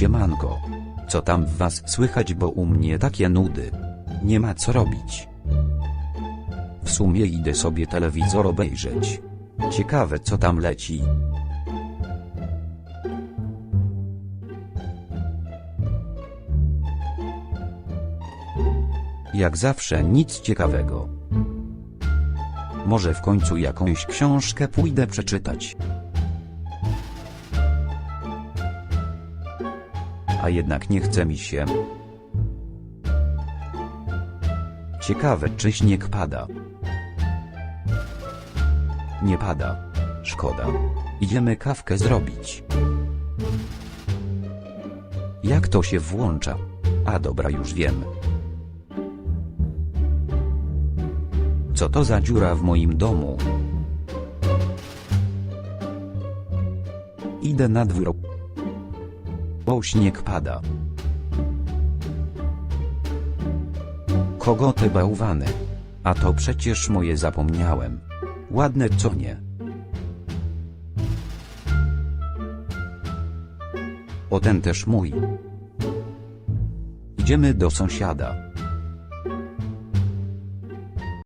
Siemanko. Co tam w was słychać, bo u mnie takie nudy. Nie ma co robić. W sumie idę sobie telewizor obejrzeć. Ciekawe co tam leci. Jak zawsze nic ciekawego. Może w końcu jakąś książkę pójdę przeczytać. A jednak nie chce mi się. Ciekawe czy śnieg pada. Nie pada. Szkoda. Idziemy kawkę zrobić. Jak to się włącza? A dobra już wiem. Co to za dziura w moim domu? Idę na dwór. O śnieg pada. Kogo te bałwany? A to przecież moje zapomniałem. Ładne co nie? O ten też mój. Idziemy do sąsiada.